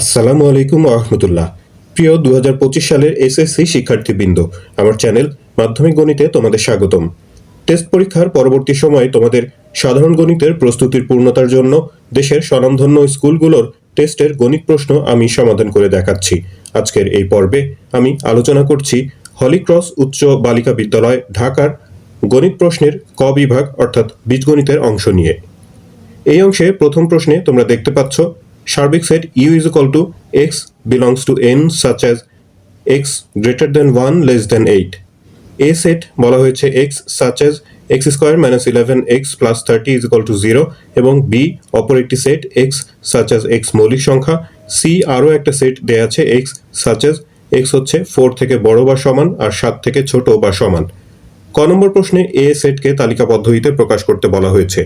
আসসালামু আলাইকুম রহমতুল্লাহ। প্রিয় দু পঁচিশ সালের এসএসসি শিক্ষার্থীবৃন্দ, আমার চ্যানেল মাধ্যমিক গণিতে তোমাদের স্বাগতম। টেস্ট পরীক্ষার পরবর্তী সময়ে তোমাদের সাধারণ গণিতের প্রস্তুতির পূর্ণতার জন্য দেশের স্বনামধন্য স্কুলগুলোর টেস্টের গণিত প্রশ্ন আমি সমাধান করে দেখাচ্ছি। আজকের এই পর্বে আমি আলোচনা করছি হলিক্রস উচ্চ বালিকা বিদ্যালয়, ঢাকার গণিত প্রশ্নের ক বিভাগ অর্থাৎ বীজগণিতের অংশ নিয়ে। এই অংশে প্রথম প্রশ্নে তোমরা দেখতে পাচ্ছ সার্বিক set U is equal to X belongs to N such as X greater than one less than eight A set বলা হয়েছে X such as X square minus eleven X plus thirty is equal to zero এবং B অপর একটি set X such as X মৌলিক সংখ্যা। C আরও একটা set দেয়া আছে এক্স সাচ অ্যাজ এক্স হচ্ছে ফোর থেকে বড় বা সমান আর সাত থেকে ছোট বা সমান। ক নম্বর প্রশ্নে এ সেটকে তালিকা পদ্ধতিতে প্রকাশ করতে বলা হয়েছে।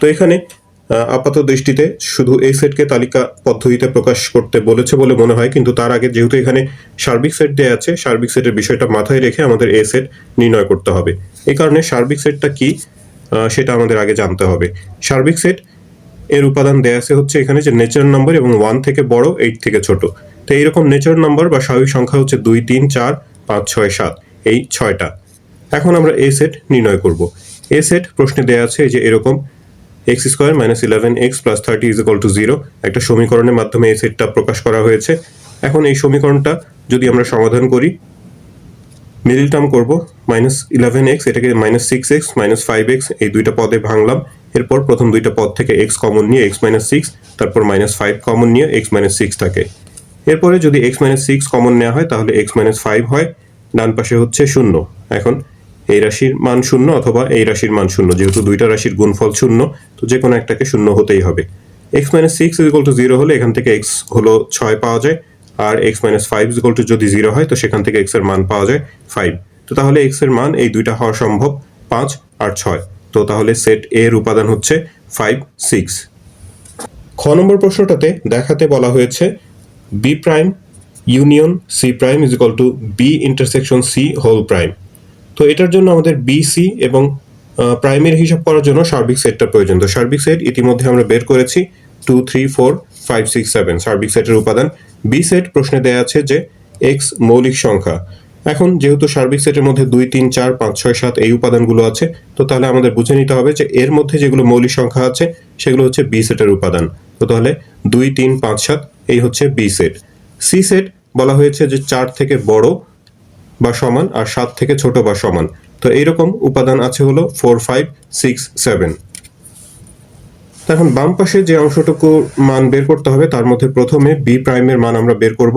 তো এখানে আপাত দৃষ্টিতে শুধু এ সেটকে তালিকা পদ্ধতিতে প্রকাশ করতে বলেছে বলে মনে হয়, কিন্তু তার আগে যেহেতু এখানে সার্বিক সেট দেওয়া আছে, সার্বিক সেটের বিষয়টা মাথায় রেখে আমাদের এ সেট নির্ণয় করতে হবে। এই কারণে সার্বিক সেটটা কি সেটা আমাদের আগে জানতে হবে। সার্বিক সেট এর উপাদান দেয়া আছে হচ্ছে এখানে যে নেচার নাম্বার এবং ওয়ান থেকে বড় এইট থেকে ছোট। তো এইরকম নেচার নাম্বার বা স্বাভাবিক সংখ্যা হচ্ছে দুই, তিন, চার, পাঁচ, ছয়, সাত, এই ছয়টা। এখন আমরা এ সেট নির্ণয় করব। এ সেট প্রশ্নে দেয়া আছে যে এরকম X square minus eleven X plus thirty is equal to zero একটা সমীকরণের মাধ্যমে এই সেটটা প্রকাশ করা হয়েছে। এখন এই সমীকরণটা যদি আমরা সমাধান করি মিডিল টার্ম করব মাইনাস ইলেভেন এক্স এটাকে minus six X minus five X এই দুইটা পদে ভাঙলাম। এরপর প্রথম দুইটা পদ থেকে এক্স কমন নিয়ে এক্স মাইনাস সিক্স তারপর মাইনাস ফাইভ কমন নিয়ে এক্স মাইনাস সিক্স থাকে। এরপরে যদি এক্স মাইনাস সিক্স কমন নেওয়া হয়, তাহলে এক্স মাইনাস ফাইভ হয়। ডান পাশে হচ্ছে শূন্য। এখন এই রাশির মান শূন্য অথবা এই রাশির মান শূন্য, যেহেতু দুইটা রাশির গুণফল শূন্য, তো যে কোনো একটাকে শূন্য হতেই হবে। X minus six is to zero হলে এখান থেকে এক্স হলো ছয় পাওয়া যায়, আর X minus five is to যদি জিরো হয়, তো সেখান থেকে এক্সের মান পাওয়া যায় ফাইভ তো তাহলে এক্সের মান এই দুইটা হওয়া সম্ভব, পাঁচ আর ছয়। তো তাহলে সেট এর উপাদান হচ্ছে ফাইভ সিক্স খ নম্বর প্রশ্নটাতে দেখাতে বলা হয়েছে B prime union C prime is to B intersection C whole prime তো এটার জন্য আমাদের বি সি এবং প্রাইমের হিসাব করার জন্য সার্বিক সেটটা প্রয়োজন। তো সার্বিক সেট ইতিমধ্যে আমরা বের করেছি two three four five six seven সার্বিক সেটের উপাদান। বি সেট প্রশ্নে দেয়া আছে যে এক্স মৌলিক সংখ্যা। এখন যেহেতু সার্বিক সেটের মধ্যে দুই, তিন, চার, পাঁচ, ছয়, সাত এই উপাদানগুলো আছে, তো তাহলে আমাদের বুঝে নিতে হবে যে এর মধ্যে যেগুলো মৌলিক সংখ্যা আছে, সেগুলো হচ্ছে বি সেটের উপাদান। তো তাহলে দুই, তিন, পাঁচ, সাত এই হচ্ছে বি সেট। সি সেট বলা হয়েছে যে চার থেকে বড় বা সমান আর সাত থেকে ছোট বা সমান। তো এইরকম উপাদান আছে হলো ফোর ফাইভ সিক্স সেভেন এখন বাম পাশে যে অংশটুকু মান বের করতে হবে, তার মধ্যে প্রথমে বি প্রাইমের মান আমরা বের করব।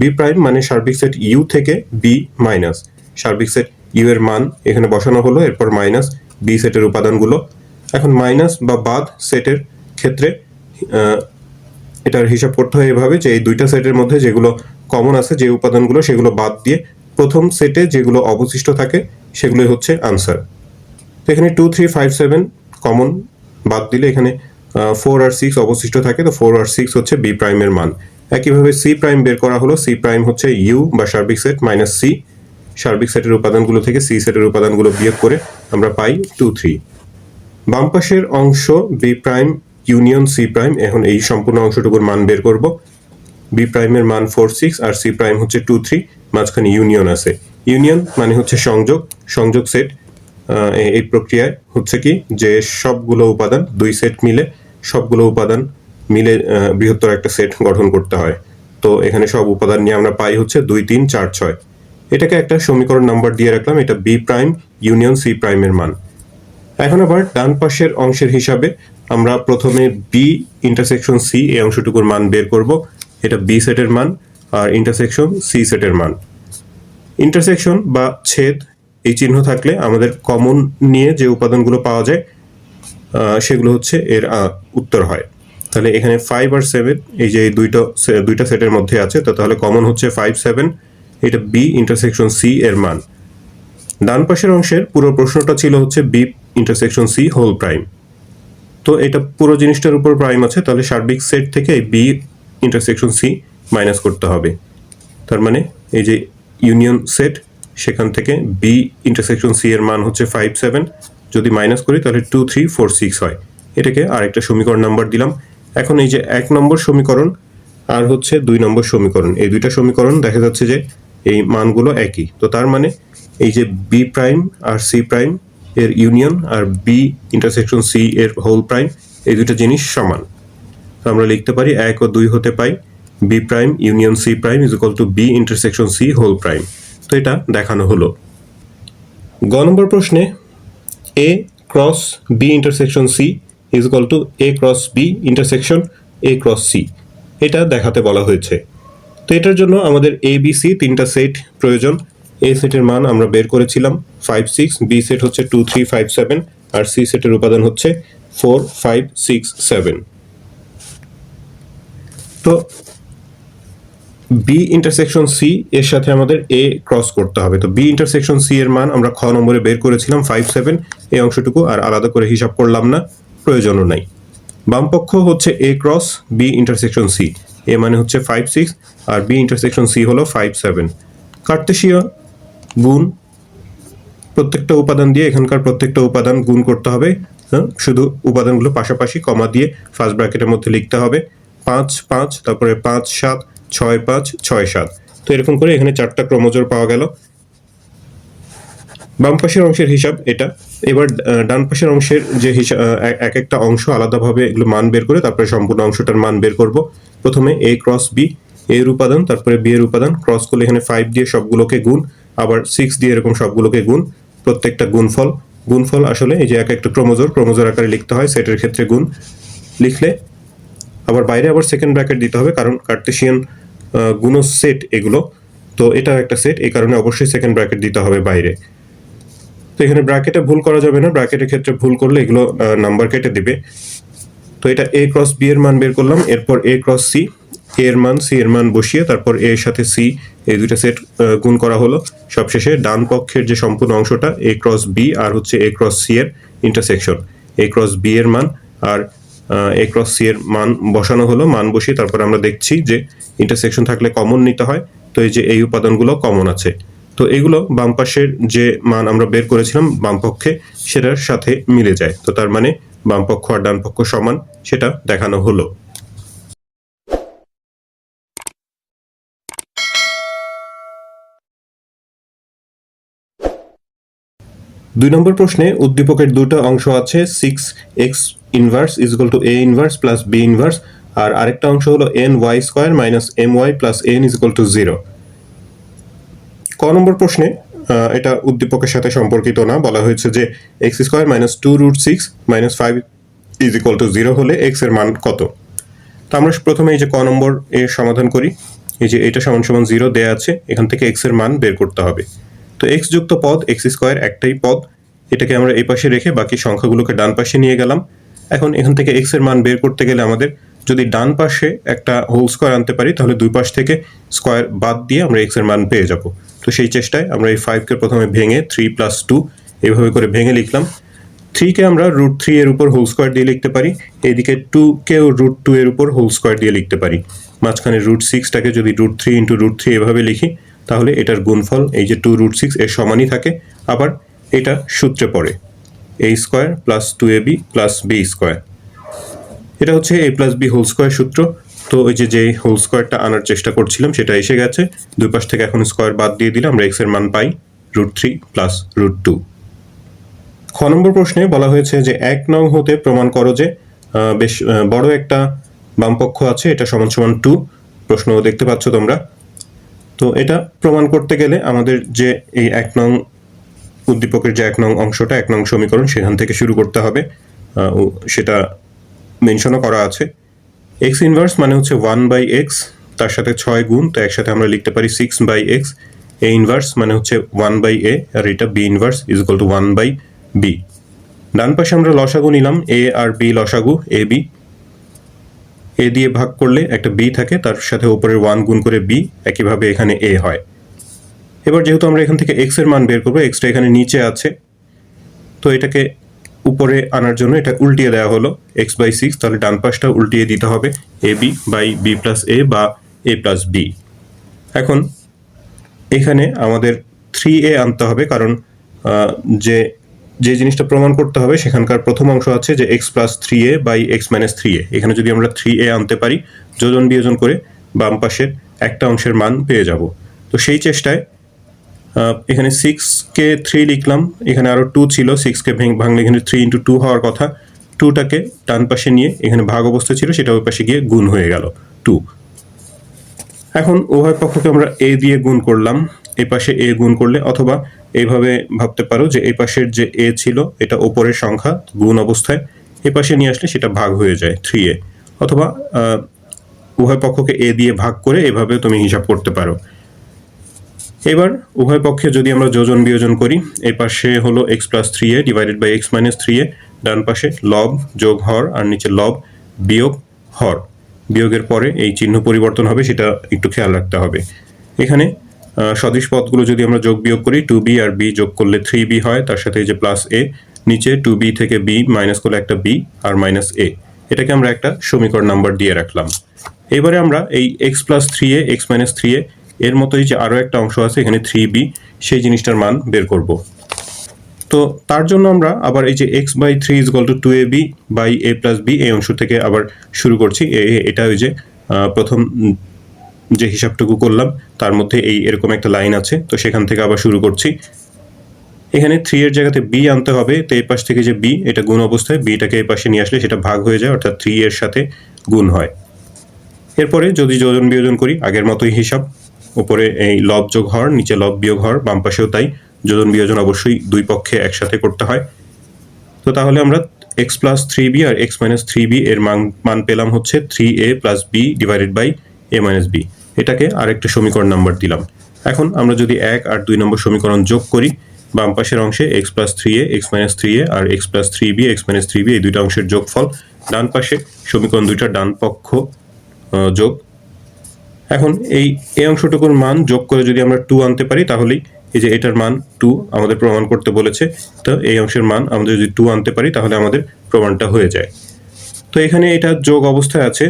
বি প্রাইম মানে সার্বিক সেট ইউ থেকে বি মাইনাস সার্বিক সেট ইউ এর মান এখানে বসানো হলো, এরপর মাইনাস বি সেটের উপাদানগুলো। এখন মাইনাস বা বাদ সেটের ক্ষেত্রে এটার হিসাব করতে হয় এভাবে যে এই দুইটা সেটের মধ্যে যেগুলো কমন আছে, যে উপাদানগুলো, সেগুলো বাদ দিয়ে প্রথম সেটে যেগুলো অবশিষ্ট থাকে, সেগুলোই হচ্ছে আনসার তো এখানে two three five seven common বাদ দিলে এখানে ফোর আর সিক্স অবশিষ্ট থাকে, তো ফোর আর সিক্স হচ্ছে বি প্রাইমের মান। একইভাবে সি প্রাইম বের করা হলো সি প্রাইম হচ্ছে ইউ বা সার্বিক সেট মাইনাস সি সার্বিক সেটের উপাদানগুলো থেকে সি সেটের উপাদানগুলো বিয়োগ করে আমরা পাই টু থ্রি বাম পাশের অংশ B prime union C prime এখন এই সম্পূর্ণ অংশটুকুর মান বের করব। বি প্রাইমের মান ফোর সিক্স আর সি প্রাইম হচ্ছে টু থ্রি মাঝখানে ইউনিয়ন আছে। ইউনিয়ন মানে হচ্ছে সংযোগ সংযোগ সেট এই প্রক্রিয়ায় হচ্ছে কি যে সবগুলো উপাদান, দুই সেট মিলে সবগুলো উপাদান মিলে বৃহত্তর একটা সেট গঠন করতে হয়। তো এখানে সব উপাদান নিয়ে আমরা পাই হচ্ছে দুই তিন চার ছয়। এটাকে একটা সমীকরণ নাম্বার দিয়ে রাখলাম, এটা বি প্রাইম ইউনিয়ন সি প্রাইমের মান। এখন আবার ডান পাশের অংশের হিসাবে আমরা প্রথমে বি ইন্টারসেকশন সি এই অংশটুকুর মান বের করব। এটা বি সেটের মান আর ইন্টারসেকশন সি সেটের মান। ইন্টারসেকশন বা ছেদ এই চিহ্ন থাকলে আমাদের কমন নিয়ে যে উপাদানগুলো পাওয়া যায় সেগুলো হচ্ছে এর উত্তর হয়। তাহলে এখানে ফাইভ আর সেভেন এই যে দুইটা দুইটা সেটের মধ্যে আছে, তো তাহলে কমন হচ্ছে ফাইভ সেভেন এটা বি ইন্টারসেকশন সি এর মান। ডান পাশের অংশের পুরো প্রশ্নটা ছিল হচ্ছে B intersection C whole prime তো এটা পুরো জিনিসটার উপর প্রাইম আছে, তাহলে সার্বিক সেট থেকে বি ইন্টারসেকশন সি মাইনাস করতে হবে। তার মানে এই যে ইউনিয়ন সেট সেখান থেকে বি ইন্টারসেকশন সি এর মান হচ্ছে ফাইভ সেভেন যদি মাইনাস করি, তাহলে টু থ্রি ফোর সিক্স হয়। এটাকে আরেকটা সমীকরণ নাম্বার দিলাম। এখন এই যে এক নম্বর সমীকরণ আর হচ্ছে দুই নম্বর সমীকরণ। এই দুইটা সমীকরণ দেখা যাচ্ছে যে এই মানগুলো একই। তো তার মানে এই যে বি প্রাইম আর সি প্রাইম এর ইউনিয়ন আর বি ইন্টারসেকশন সি এর হোল প্রাইম এই দুটো জিনিস সমান। আমরা লিখতে পারি এক ও দুই হতে পাই B prime union C prime is equal to B intersection C whole prime তো এটা দেখানো হলো। গ নম্বর প্রশ্নে A cross B intersection C is equal to A cross B intersection A cross C এটা দেখাতে বলা হয়েছে। তো এটার জন্য আমাদের এ বি সি তিনটা সেট প্রয়োজন। এ সেটের মান আমরা বের করেছিলাম ফাইভ সিক্স বি সেট হচ্ছে টু থ্রি ফাইভ সেভেন আর সি সেটের উপাদান হচ্ছে ফোর ফাইভ সিক্স সেভেন তো বি ইন্টারসেকশন সি এর সাথে আমাদের এ ক্রস করতে হবে। তো বি ইন্টারসেকশন সি এর মান আমরা খ নম্বরে বের করেছিলাম ফাইভ সেভেন এই অংশটুকু, আর আলাদা করে হিসাব করলাম না, প্রয়োজনও নাই। বামপক্ষ হচ্ছে A cross B intersection C A মানে হচ্ছে ফাইভ সিক্স আর বি ইন্টারসেকশন সি হলো ফাইভ সেভেন কার্তেশীয় গুণ প্রত্যেকটা উপাদান দিয়ে এখানকার প্রত্যেকটা উপাদান গুণ করতে হবে হ্যাঁ? শুধু উপাদানগুলো পাশাপাশি কমা দিয়ে ফার্স্ট ব্র্যাকেটের মধ্যে লিখতে হবে। পাঁচ পাঁচ, তারপরে পাঁচ, সাত, ছয়, পাঁচ, ছয়, সাত। তো এরকম করে এখানে চারটা ক্রমজোর পাওয়া গেল। বাম পাশের অংশের হিসাব এটা। এবার ডান পাশের অংশের যে হিসাব এক একটা অংশ আলাদাভাবে এগুলো মান বের করে তারপরে সম্পূর্ণ অংশটার মান বের করব। প্রথমে এ ক্রস বি এর উপাদান, তারপরে বি এর উপাদান ক্রস করলে এখানে ফাইভ দিয়ে সবগুলোকে গুণ, আবার সিক্স দিয়ে এরকম সবগুলোকে গুণ, প্রত্যেকটা গুণফল। গুণফল আসলে এই যে এক একটা ক্রোমোজোর ক্রোমোজোর আকারে লিখতে হয়, সেটের ক্ষেত্রে গুণ। লিখলে আবার বাইরে আবার সেকেন্ড ব্র্যাকেট দিতে হবে, কারণ কার্টেশিয়ান গুণ সেট এগুলো। তো এটা একটা সেট এই কারণে অবশ্যই সেকেন্ড ব্র্যাকেট দিতে হবে বাইরে। তো এখানে ব্র্যাকেটে ভুল করা যাবে না ব্র্যাকেটের ক্ষেত্রে ভুল করলে এগুলো নাম্বার কেটে দিবে। তো এটা এ ক্রস বি এর মান বের করলাম, এরপর এ ক্রস সি এ এর মান সি এর মান বসিয়ে তারপর এ এর সাথে সি এই দুইটা সেট গুণ করা হলো। সবশেষে ডান পক্ষের যে সম্পূর্ণ অংশটা এ ক্রস বি আর হচ্ছে এ ক্রস সি এর ইন্টারসেকশন এ ক্রস বি এর মান আর এ ক্রস সি এর মান বসানো হলো, মান বসিয়ে তারপর আমরা দেখছি যে ইন্টারসেকশন থাকলে কমন নিতে হয়, তো এই যে এই উপাদানগুলো কমন আছে। তো এগুলো বাম পাশের যে মান আমরা বের করেছিলাম বাম পক্ষে, সেটার সাথে মিলে যায়। তো তার মানে বাম পক্ষ আর ডান পক্ষ সমান, সেটা দেখানো হলো। দুই নম্বর প্রশ্নে উদ্দীপকের দুটো অংশ আছে six X inverse is equal to A inverse plus B inverse আর আরেকটা অংশ হলো N Y square minus M Y plus N is equal to zero ক নম্বর প্রশ্নে এটা উদ্দীপকের সাথে সম্পর্কিত না, বলা হয়েছে যে X square minus two root six minus five is equal to zero হলে এক্সের মান কত? তো আমরা প্রথমে এই যে ক নম্বর এর সমাধান করি, এই যে এটা সমান সমান জিরো দেয়া আছে, এখান থেকে এক্সের মান বের করতে হবে। তো এক্স যুক্ত পদ এক্স স্কোয়ার একটাই পদ, এটাকে আমরা এই পাশে রেখে বাকি সংখ্যাগুলোকে ডান পাশে নিয়ে গেলাম। এখন এখান থেকে এক্সের মান বের করতে গেলে আমাদের যদি ডান পাশে একটা হোল স্কোয়ার আনতে পারি, তাহলে দুই পাশ থেকে স্কোয়ার বাদ দিয়ে আমরা এক্সের মান পেয়ে যাব। তো সেই চেষ্টায় আমরা এই ফাইভকে প্রথমে ভেঙে থ্রি প্লাস টু এইভাবে করে ভেঙে লিখলাম। থ্রিকে আমরা রুট থ্রি এর উপর হোল স্কোয়ার দিয়ে লিখতে পারি এইদিকে টুকেও রুট টু এর উপর হোল স্কোয়ার দিয়ে লিখতে পারি। মাঝখানে রুট সিক্সটাকে যদি root three into root three এভাবে লিখি, তাহলে এটার গুণফল এই যে টু রুট সিক্স এর সমানই থাকে, আবার এটা সূত্রে পড়ে। A square plus two A B plus B square এটা হচ্ছে A plus B whole square সূত্র। তো ওই যে যে হোল স্কোয়ারটা আনার চেষ্টা করছিলাম, সেটা এসে গেছে। দুই পাশ থেকে এখন স্কোয়ার বাদ দিয়ে দিলে আমরা এক্সের মান পাই root three plus root two খ নম্বর প্রশ্নে বলা হয়েছে যে এক নং হতে প্রমাণ করো যে বেশ বড় একটা বামপক্ষ আছে, এটা সমান সমান টু প্রশ্ন দেখতে পাচ্ছ তোমরা। তো এটা প্রমাণ করতে গেলে আমাদের যে এই এক নং উদ্দীপকের যে এক নং অংশটা, এক নং সমীকরণ, সেখান থেকে শুরু করতে হবে। সেটা মেনশনও করা আছে। এক্স ইনভার্স মানে হচ্ছে ওয়ান বাই এক্স তার সাথে ছয় গুণ, তো একসাথে আমরা লিখতে পারি six by X A inverse মানে হচ্ছে ওয়ান বাই এ আর এটা B inverse is equal to one by B ডান পাশে আমরা লসাগু নিলাম এ আর বি লসাগু এ বি এ দিয়ে ভাগ করলে একটা বি থাকে, তার সাথে উপরের ওয়ান গুণ করে বি একইভাবে এখানে এ হয়। এবার যেহেতু আমরা এখান থেকে এক্সের মান বের করব এক্সটা এখানে নিচে আছে, তো এটাকে উপরে আনার জন্য এটা উল্টিয়ে দেওয়া হলো এক্স বাই সিক্স তাহলে ডান পাশটা উল্টিয়ে দিতে হবে A B by B plus A বা এ প্লাস বি এখন এখানে আমাদের থ্রি এ আনতে হবে, কারণ যে যে জিনিসটা প্রমাণ করতে হবে, সেখানকার প্রথম অংশ আছে যে X plus three A by X minus three A এখানে যদি আমরা থ্রি এ আনতে পারি, যোজন বিয়োজন করে বাম পাশের একটা অংশের মান পেয়ে যাব। তো সেই চেষ্টায় এখানে সিক্সকে থ্রি লিখলাম, এখানে আরও টু ছিল সিক্সকে ভাঙলে এখানে থ্রি ইন্টু টু হওয়ার কথা। টুটাকে ডান পাশে নিয়ে এখানে ভাগ অবস্থা ছিল, সেটা ওই পাশে গিয়ে গুণ হয়ে গেল টু এখন উভয় পক্ষকে আমরা এ দিয়ে গুণ করলাম এই পাশে এ গুণ করলে, অথবা এইভাবে ভাবতে পারো যে এই পাশের যে এ ছিল, এটা ওপরের সংখ্যা, গুণ অবস্থায়, এ পাশে নিয়ে আসলে সেটা ভাগ হয়ে যায় থ্রি এ। অথবা উভয় পক্ষকে এ দিয়ে ভাগ করে এভাবে তুমি হিসাব করতে পারো। এবার উভয় পক্ষে যদি আমরা যোজন বিয়োজন করি এই পাশে হলো X plus three A divided by X minus three A ডান পাশে লব যোগ হর আর নিচে লব বিয়োগ হর। বিয়োগের পরে এই চিহ্ন পরিবর্তন হবে, সেটা একটু খেয়াল রাখতে হবে। এখানে সদিশ পদগুলো যদি আমরা যোগ বিয়োগ করি টু বি আর বি যোগ করলে থ্রি বি হয়, তার সাথে এই যে প্লাস এ নিচে টু বি থেকে বি মাইনাস করলে একটা বি আর মাইনাস এ এটাকে আমরা একটা সমীকরণ নাম্বার দিয়ে রাখলাম। এবারে আমরা এই X plus three A X minus three A এর মতোই যে আরও একটা অংশ আছে, এখানে থ্রি বি সেই জিনিসটার মান বের করব। তো তার জন্য আমরা আবার এই যে X by three is equal to two A B by A plus B এই অংশ থেকে আবার শুরু করছি। এটা ওই যে প্রথম যে হিসাবটুকু করলাম, তার মধ্যে এই এরকম একটা লাইন আছে, তো সেখান থেকে আবার শুরু করছি। এখানে থ্রি এর জায়গাতে বি আনতে হবে, তো এই পাশ থেকে যে বি এটা গুণ অবস্থায় বিটাকে এই পাশে নিয়ে আসলে সেটা ভাগ হয়ে যায়, অর্থাৎ থ্রি এর সাথে গুণ হয়। এরপরে যদি যোজন বিয়োজন করি, আগের মতোই হিসাব উপরে এই লব যোগ হর নিচে লব বিয়োগ হর বাম পাশেও তাই। যোজন বিয়োজন অবশ্যই দুই পক্ষে একসাথে করতে হয়। তো তাহলে আমরা এক্স প্লাস থ্রি বি আর এক্স মাইনাস থ্রি বি এর মান মান পেলাম হচ্ছে three A plus B divided by A minus B এটাকে আরেকটা সমীকরণ নাম্বার দিলাম। এখন আমরা যদি এক আর দুই নম্বর সমীকরণ যোগ করি, বাম পাশের অংশে X plus three A X minus three A R X plus three B X minus three B এই দুইটা অংশের যোগফল। ডান পাশে সমীকরণ দুইটা ডান পক্ষ যোগ। এখন এই এই অংশটুকুর মান যোগ করে যদি আমরা টু আনতে পারি, তাহলেই এই যে এটার মান টু আমাদের প্রমাণ করতে বলেছে, তো এই অংশের মান আমাদের যদি টু আনতে পারি, তাহলে আমাদের প্রমাণটা হয়ে যায়। তো এখানে এটা যোগ অবস্থায় আছে,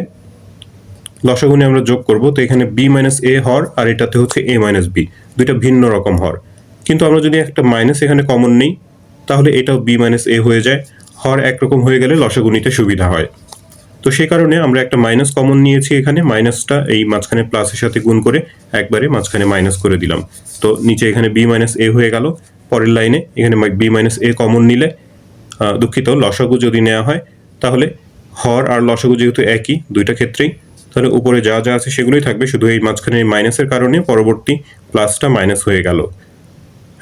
লসাগুনে আমরা যোগ করব, তো এখানে বি মাইনাস এ হর, আর এটাতে হচ্ছে এ মাইনাস বি দুইটা ভিন্ন রকম হর। কিন্তু আমরা যদি একটা মাইনাস এখানে কমন নেই, তাহলে এটাও বি মাইনাস এ হয়ে যায়, হর একরকম হয়ে গেলে লসাগুনিতে সুবিধা হয়। তো সেই কারণে আমরা একটা মাইনাস কমন নিয়েছি এখানে মাইনাসটা এই মাঝখানে প্লাসের সাথে গুণ করে একবারে মাঝখানে মাইনাস করে দিলাম। তো নিচে এখানে বি মাইনাস এ হয়ে গেল, পরের লাইনে এখানে বি মাইনাস এ কমন নিলে দুঃখিত, লসাগু যদি নেওয়া হয়, তাহলে হর আর লসাগু যেহেতু একই, দুইটা ক্ষেত্রেই, তাহলে উপরে যা যা আছে সেগুলোই থাকবে, শুধু এই মাঝখানে মাইনাসের কারণে পরবর্তী প্লাসটা মাইনাস হয়ে গেল।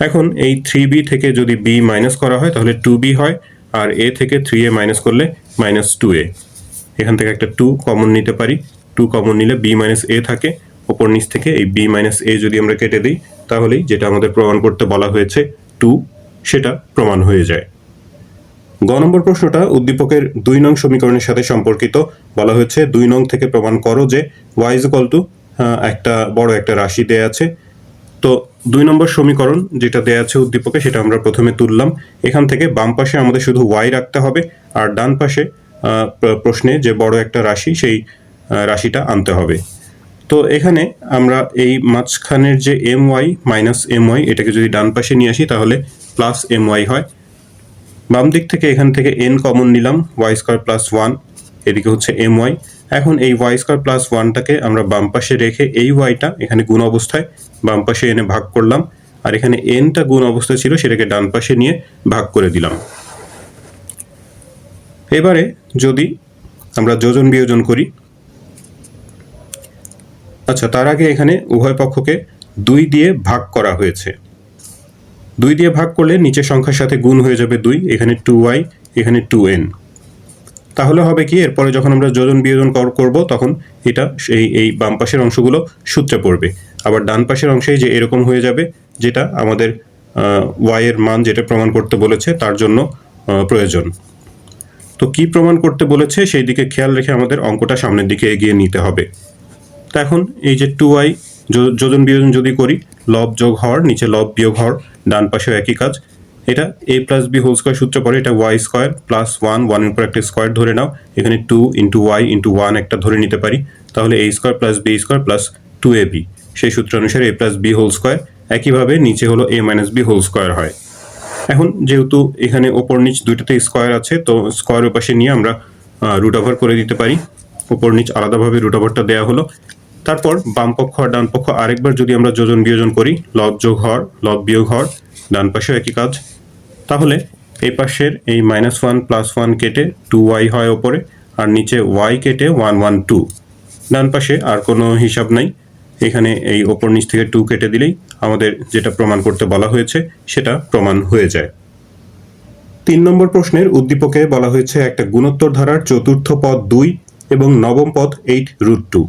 এখন এই থ্রি বি থেকে যদি বি মাইনাস করা হয়, তাহলে টু বি হয়, আর এ থেকে থ্রি এ মাইনাস করলে মাইনাস টু এ এখান থেকে একটা টু কমন নিতে পারি। টু কমন নিলে বি মাইনাস এ থাকে। ওপর নিচ থেকে এই বি মাইনাস এ যদি আমরা কেটে দিই, তাহলেই যেটা আমাদের প্রমাণ করতে বলা হয়েছে টু সেটা প্রমাণ হয়ে যায়। গ নম্বর প্রশ্নটা উদ্দীপকের দুই নং সমীকরণের সাথে সম্পর্কিত। বলা হয়েছে, দুই নং থেকে প্রমাণ করো যে ওয়াই ইজ টু একটা বড় একটা রাশি দেয়া আছে। তো দুই নম্বর সমীকরণ যেটা দেয়া আছে উদ্দীপকে, সেটা আমরা প্রথমে তুললাম। এখান থেকে বাম পাশে আমাদের শুধু ওয়াই রাখতে হবে, আর ডান পাশে প্রশ্নে যে বড় একটা রাশি, সেই রাশিটা আনতে হবে। তো এখানে আমরা এই মাঝখানের যে M Y minus M Y এটাকে যদি ডান পাশে নিয়ে আসি, তাহলে প্লাস এম ওয়াই হয়। বাম দিক থেকে এখান থেকে এন কমন নিলাম ওয়াই স্কোয়ার প্লাস ওয়ান এদিকে হচ্ছে এম ওয়াই এখন এই ওয়াই স্কোয়ার প্লাস ওয়ানটাকে আমরা বাম পাশে রেখে এই ওয়াইটা এখানে গুণ অবস্থায় বাম পাশে এনে ভাগ করলাম, আর এখানে এনটা গুণ অবস্থায় ছিল, সেটাকে ডান পাশে নিয়ে ভাগ করে দিলাম। এবারে যদি আমরা যোজন বিয়োজন করি আচ্ছা তার আগে এখানে উভয় পক্ষকে দুই দিয়ে ভাগ করা হয়েছে। দুই দিয়ে ভাগ করলে নিচের সংখ্যার সাথে গুণ হয়ে যাবে দুই, এখানে টু ওয়াই এখানে টু এন তাহলে হবে কি, এরপরে যখন আমরা যোজন বিয়োজন কর- করব, তখন এটা সেই, এই বাম পাশের অংশগুলো সূত্রে পড়বে। আবার ডান পাশের অংশে যে এরকম হয়ে যাবে, যেটা আমাদের ওয়াইয়ের মান যেটা প্রমাণ করতে বলেছে, তার জন্য প্রয়োজন। তো কি প্রমাণ করতে বলেছে সেই দিকে খেয়াল রেখে আমাদের অঙ্কটা সামনের দিকে এগিয়ে নিতে হবে। তো এখন এই যে টু আই যোজন বিয়োজন যদি করি, লব যোগ হর নিচে লব বিয়োগ হর ডান পাশেও একই কাজ। এটা A plus B whole square সূত্র পরে এটা ওয়াই স্কোয়ার প্লাস ওয়ান ওয়ানের উপর একটা স্কোয়ার ধরে নাও। এখানে two into Y into one একটা ধরে নিতে পারি। তাহলে A square plus B square plus two A B সেই সূত্র অনুসারে A plus B whole square একইভাবে নিচে হলো A minus B whole square হয়। এখন যেহেতু এখানে ওপর নিচ দুইটাতে স্কোয়ার আছে, তো স্কোয়ারের পাশে নিয়ে আমরা রুট ওভার করে দিতে পারি। ওপর নিচ আলাদাভাবে রুট ওভারটা দেওয়া হলো। তারপর বাম পক্ষ আর ডান পক্ষ আরেকবার যদি আমরা যোজন বিয়োজন করি, লব যোগ হর, লব বিয়োগ হর, ডান পাশেও একই কাজ। তাহলে এই পাশের এই মাইনাস ওয়ান প্লাস ওয়ান কেটে টু ওয়াই হয় ওপরে, আর নিচে ওয়াই কেটে ওয়ান ওয়ান টু ডান পাশে আর কোনো হিসাব নাই। এখানে এই ওপর নিচ থেকে টু কেটে দিলেই আমাদের যেটা প্রমাণ করতে বলা হয়েছে, সেটা প্রমাণ হয়ে যায়। তিন নম্বর প্রশ্নের উদ্দীপকে বলা হয়েছে একটা গুণোত্তর ধারার চতুর্থ পদ দুই এবং নবম পদ এইট রুট টু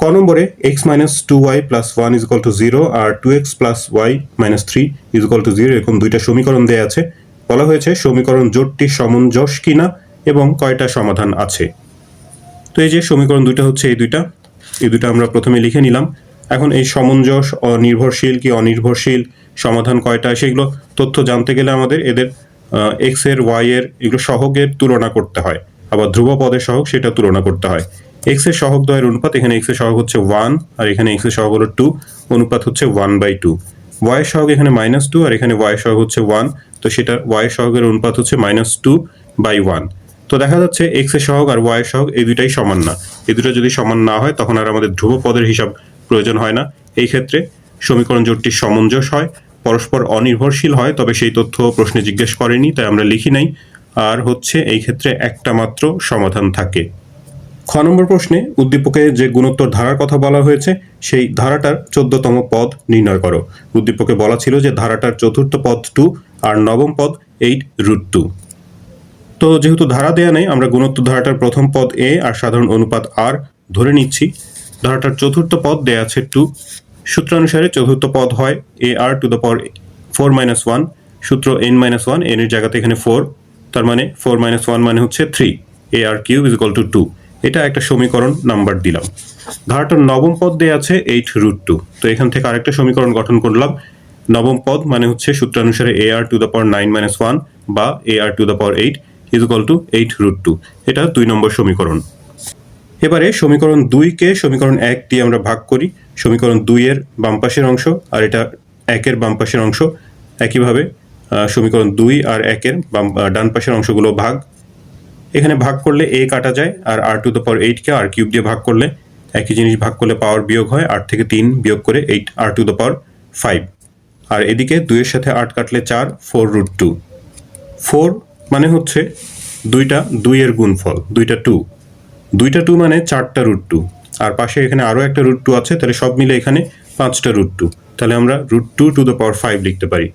ক নম্বরে X minus two Y plus one is to zero R two X plus Y minus three is to zero এরকম দুইটা সমীকরণ দেওয়া আছে। বলা হয়েছে সমীকরণ জোটটি সমঞ্জস কিনা এবং কয়টা সমাধান আছে। তো এই যে সমীকরণ দুইটা হচ্ছে এই দুইটা এই দুটো আমরা প্রথমে লিখে নিলাম। এখন এই সমঞ্জস, অনির্ভরশীল কি অনির্ভরশীল, সমাধান কয়টা, সেগুলো তথ্য জানতে গেলে আমাদের এদের এক্সের ওয়াই এর, এগুলো সহগের তুলনা করতে হয়। আবার ধ্রুব পদের সহগ সেটা তুলনা করতে হয়। এক্সের সহগ দ্বয়ের অনুপাত, এখানে এক্সের সহগ হচ্ছে ওয়ান আর এখানে এক্সের সহগ হলো টু অনুপাত হচ্ছে ওয়ান বাই টু ওয়াই সহগ এখানে মাইনাস টু আর এখানে ওয়াই সহগ হচ্ছে ওয়ান তো সেটা ওয়াই সহগের অনুপাত হচ্ছে মাইনাস টু বাই ওয়ান তো দেখা যাচ্ছে এক্সের সহগ আর ওয়াই এর সহগ এই দুইটাই সমান না। এই দুটো যদি সমান না হয়, তখন আর আমাদের ধ্রুব পদের হিসাব প্রয়োজন হয় না। এই ক্ষেত্রে সমীকরণ জোটটি সমঞ্জস হয়, পরস্পর অনির্ভরশীল হয়, তবে সেই তথ্য প্রশ্নে জিজ্ঞেস করেনি, তাই আমরা লিখি নাই। আর হচ্ছে এই ক্ষেত্রে একটা মাত্র সমাধান থাকে। খ নম্বর প্রশ্নে উদ্দীপকে যে গুণোত্তর ধারার কথা বলা হয়েছে, সেই ধারাটার চোদ্দতম পদ নির্ণয় করো। উদ্দীপকে বলা ছিল যে ধারাটার চতুর্থ পদ টু আর নবম পদ এইট রুট টু। তো যেহেতু ধারা দেয়া নেই, আমরা গুণত্ব ধারাটার প্রথম পদ এ আর সাধারণ অনুপাত আর ধরে নিচ্ছি। ধারাটার চতুর্থ পদ দেয়া আছে টু সূত্রানুসারে চতুর্থ পদ হয় A R to the power four minus one সূত্র এন মাইনাস ওয়ান এন এর জায়গাতে এখানে ফোর তার মানে ফোর মাইনাস ওয়ান মানে হচ্ছে three A R cube is equal to two এটা একটা সমীকরণ নাম্বার দিলাম। ধারাটার নবম পদ দেয়া আছে এইট রুট টু তো এখান থেকে আরেকটা সমীকরণ গঠন করলাম। নবম পদ মানে হচ্ছে সূত্রানুসারে A R to the power nine minus one বা A R to the power eight is equal to eight root two এটা দুই নম্বর সমীকরণ। এবারে সমীকরণ দুইকে সমীকরণ এক দিয়ে আমরা ভাগ করি। সমীকরণ দুইয়ের বাম পাশের অংশ আর এটা একের বাম পাশের অংশ। একইভাবে সমীকরণ দুই আর একের বাম ডান পাশের অংশগুলো ভাগ। এখানে ভাগ করলে এ কাটা যায় আর আর টু দ্য পাওয়ার এইটকে আর কিউব দিয়ে ভাগ করলে একই জিনিস ভাগ করলে পাওয়ার বিয়োগ হয় আট থেকে তিন বিয়োগ করে eight R to the power five আর এদিকে দুইয়ের সাথে আট কাটলে চার ফোর রুট টু ফোর মানে হচ্ছে দুইটা দুইয়ের গুণফল, দুইটা টু দুইটা টু মানে চারটা রুট টু আর পাশে এখানে আরও একটা রুট টু আছে, তাহলে সব মিলে এখানে পাঁচটা রুট টু তাহলে আমরা root two to the power five লিখতে পারি।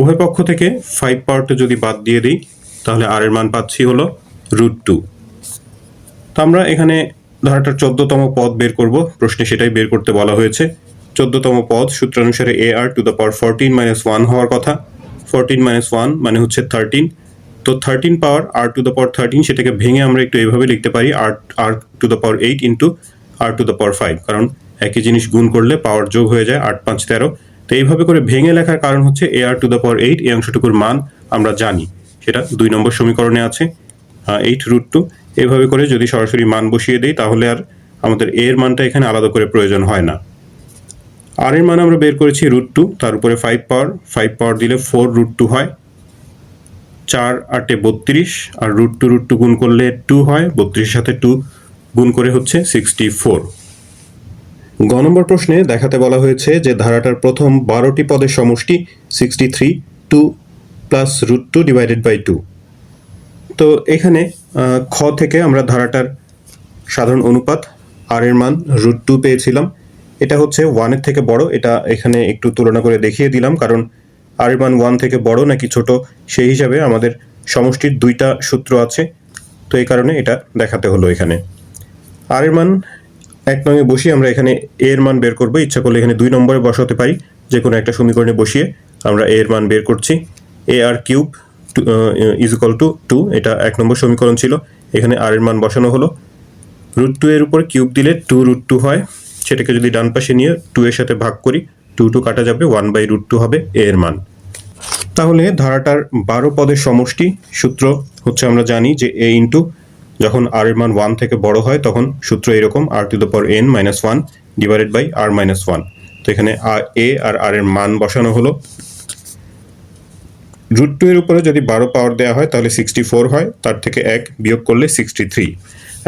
উভয় পক্ষ থেকে ফাইভ পাওয়ারটা যদি বাদ দিয়ে দিই, তাহলে আর এর মান পাচ্ছি হলো রুট টু তো আমরা এখানে ধারাটার চোদ্দতম পদ বের করব। প্রশ্নে সেটাই বের করতে বলা হয়েছে। চোদ্দতম পদ সূত্রানুসারে A R to the power fourteen minus one হওয়ার কথা। ফোরটিন মাইনাস ওয়ান মানে হচ্ছে থার্টিন তো thirteen power R to the power thirteen সেটাকে ভেঙে আমরা একটু এইভাবে লিখতে পারি আর R to the power eight into R to the power five কারণ একই জিনিস গুণ করলে পাওয়ার যোগ হয়ে যায় আট, পাঁচ, তেরো। তো এইভাবে করে ভেঙে লেখার কারণ হচ্ছে A R to the power eight এই অংশটুকুর মান আমরা জানি। সেটা দুই নম্বর সমীকরণে আছে এইট রুট টু এইভাবে করে যদি সরাসরি মান বসিয়ে দিই, তাহলে আর আমাদের এর মানটা এখানে আলাদা করে প্রয়োজন হয় না। আর এর মান আমরা বের করেছি রুট টু তার উপরে ফাইভ পাওয়ার ফাইভ পাওয়ার দিলে ফোর রুট টু হয়। চার আটে বত্রিশ আর রুট টু রুট টু গুণ করলে টু হয়, বত্রিশের সাথে টু গুণ করে হচ্ছে সিক্সটি ফোর গ নম্বর প্রশ্নে দেখাতে বলা হয়েছে যে ধারাটার প্রথম বারোটি পদের সমষ্টি sixty three two plus root two divided by two তো এখানে খ থেকে আমরা ধারাটার সাধারণ অনুপাত আর এর মান রুট টু পেয়েছিলাম। এটা হচ্ছে ওয়ানের থেকে বড়, এটা এখানে একটু তুলনা করে দেখিয়ে দিলাম, কারণ আর মান ওয়ান থেকে বড় নাকি ছোট, সেই হিসাবে আমাদের সমষ্টির দুইটা সূত্র আছে। তো এই কারণে এটা দেখাতে হলো এখানে। আর এর মান এক নঙে বসিয়ে আমরা এখানে এ এর মান বের করব। ইচ্ছা করলে এখানে দুই নম্বরে বসাতে পারি। যে কোনো একটা সমীকরণে বসিয়ে আমরা এ এর মান বের করছি। A R cube is equal to two, two এক নম্বর সমীকরণ ছিল। এখানে আর এর মান বসানো হলো। রুট টু এর উপর কিউব দিলে টু রুট টু হয়। সেটাকে যদি ডান পাশে নিয়ে টু এর সাথে ভাগ করি টু টু কাটা যাবে ওয়ান বাই রুট টু হবে এ এর মান। তাহলে ধারাটার বারো পদের সমষ্টি সূত্র হচ্ছে আমরা জানি যে এ ইন্টু যখন আর এর মান ওয়ান থেকে বড় হয়, তখন সূত্র এরকম R to the power N minus one divided by R minus one তো এখানে আর এ আর আর এর মান বসানো হলো। রুট টু এর উপরে যদি বারো পাওয়ার দেওয়া হয়, তাহলে সিক্সটি ফোর হয়, তার থেকে এক বিয়োগ করলে সিক্সটি থ্রি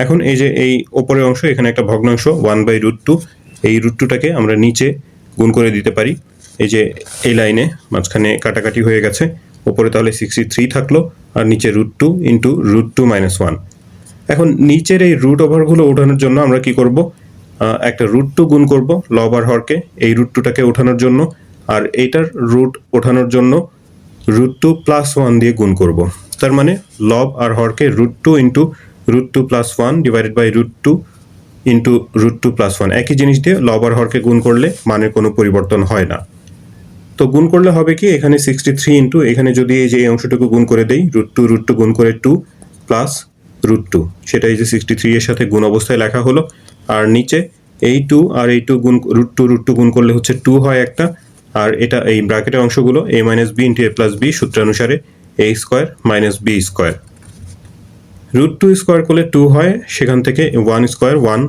এখন এই যে এই ওপরের অংশ, এখানে একটা ভগ্নাংশ ওয়ান বাই রুট টু এই রুট টুটাকে আমরা নিচে গুণ করে দিতে পারি। এই যে এই লাইনে মাঝখানে কাটাকাটি হয়ে গেছে। ওপরে তাহলে সিক্সটি থ্রি থাকল আর নিচে root two into root two minus one এখন নিচের এই রুট ওভারগুলো ওঠানোর জন্য আমরা কি করব? একটা রুট টু গুণ করব লব আর হরকে এই রুট টুটাকে ওঠানোর জন্য। আর এইটার রুট ওঠানোর জন্য রুট টু প্লাস ওয়ান দিয়ে গুণ করব। তার মানে লব আর হরকে root two into root two plus one divided by root two into root two plus one একই জিনিস দিয়ে লবার হরকে গুণ করলে মানের কোনো পরিবর্তন হয় না। তো গুণ করলে হবে কি, এখানে সিক্সটি থ্রি ইন্টু এখানে যদি এই যে এই অংশটুকু গুণ করে দেই রুট টু রুট টু গুণ করে টু প্লাস রুট টু সেটা এই যে সিক্সটি থ্রি এর সাথে গুণ অবস্থায় লেখা হলো। আর নিচে এই টু আর এই টু গুণ রুট টু রুট টু গুণ করলে হচ্ছে টু হয় একটা। আর এটা এই ব্র্যাকেটের অংশগুলো A minus B into A plus B সূত্রানুসারে A square minus B square root two square করলে টু হয়, সেখান থেকে ওয়ান স্কোয়ার ওয়ান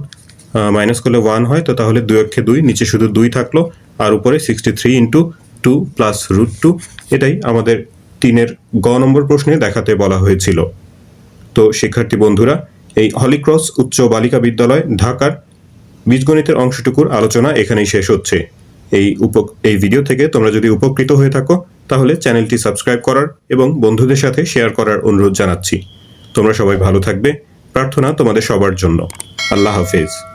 মাইনাস করলে ওয়ান হয়, তো তাহলে দুই অক্ষে দুই, নিচে শুধু দুই থাকল, আর উপরে sixty three into two plus root two এটাই আমাদের তিনের গ নম্বর প্রশ্নে দেখাতে বলা হয়েছিল। তো শিক্ষার্থী বন্ধুরা, এই হলিক্রস উচ্চ বালিকা বিদ্যালয় ঢাকার বীজগণিতের অংশটুকুর আলোচনা এখানেই শেষ হচ্ছে। এই উপ এই ভিডিও থেকে তোমরা যদি উপকৃত হয়ে থাকো, তাহলে চ্যানেলটি সাবস্ক্রাইব করার এবং বন্ধুদের সাথে শেয়ার করার অনুরোধ জানাচ্ছি। তোমরা সবাই ভালো থাকবে। প্রার্থনা তোমাদের সবার জন্য। আল্লাহ হাফেজ।